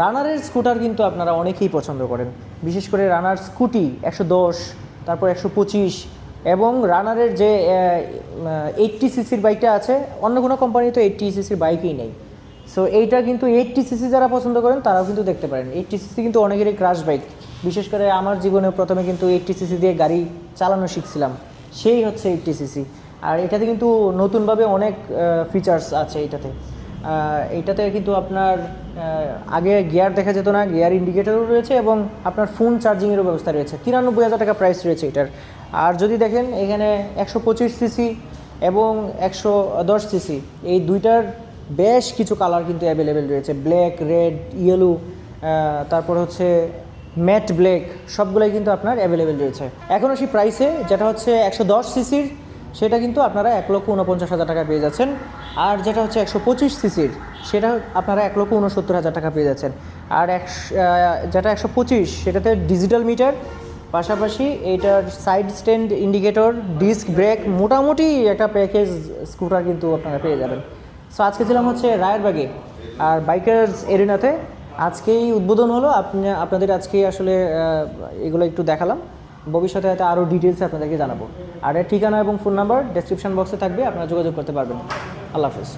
রানারের scooter কিন্তু আপনারা অনেকেই পছন্দ করেন। বিশেষ করে রানার স্কুটি একশো দশ, তারপর একশো পঁচিশ এবং রানারের যে এইটটি সিসির বাইকটা আছে, অন্য কোনো কোম্পানি তো এইটটি সিসির বাইকই নেই। সো এইটা কিন্তু এইটটি সিসি যারা পছন্দ করেন, তারাও কিন্তু দেখতে পারেন। এইটটি সিসি কিন্তু অনেকেরই ক্রাশ বাইক বিশেষ করে আমার জীবনে প্রথমে কিন্তু এইটটি সিসি দিয়ে গাড়ি চালানো শিখছিলাম। সেই হচ্ছে এইটটি সিসি আর এটাতে কিন্তু নতুনভাবে অনেক ফিচার্স আছে এটাতে। এইটাতে কিন্তু আপনার আগে গিয়ার দেখা যেত না, গিয়ার ইন্ডিকেটরও রয়েছে এবং আপনার ফোন চার্জিংয়েরও ব্যবস্থা রয়েছে। তিরানব্বই হাজার টাকা প্রাইস রয়েছে এটার। আর যদি দেখেন, এখানে একশো পঁচিশ সিসি এবং একশো দশ সিসি এই দুইটার বেশ কিছু কালার কিন্তু অ্যাভেলেবেল রয়েছে। ব্ল্যাক রেড ইয়েলো তারপর হচ্ছে ম্যাট ব্ল্যাক সবগুলোই কিন্তু আপনার অ্যাভেলেবেল রয়েছে। এখন আসি প্রাইসে যেটা হচ্ছে একশো দশ সিসির সেটা কিন্তু আপনারা এক লক্ষ উনপঞ্চাশ হাজার টাকা পেয়ে যাচ্ছেন। আর যেটা হচ্ছে একশো পঁচিশ সিসির, সেটা আপনারা এক লক্ষ উনসত্তর হাজার টাকা পেয়ে যাচ্ছেন। আর একশো যেটা একশো পঁচিশ, সেটাতে ডিজিটাল মিটার, পাশাপাশি এইটার side stand indicator, disc brake, মোটামুটি একটা প্যাকেজ স্কুটার কিন্তু আপনারা পেয়ে যাবেন। সো আজকে ছিলাম হচ্ছে রায়েরবাগে, আর বাইকার্স এরিনাতে। আজকেই উদ্বোধন হলো, আপনি, আপনাদের আজকেই আসলে এগুলো একটু দেখালাম। ভবিষ্যতে হয়তো আরও ডিটেলসে আপনাদেরকে জানাব। আর এর ঠিকানা এবং ফোন নাম্বার ডেসক্রিপশন বক্সে থাকবে, আপনারা যোগাযোগ করতে পারবেন। আল্লাহ হাফিজ।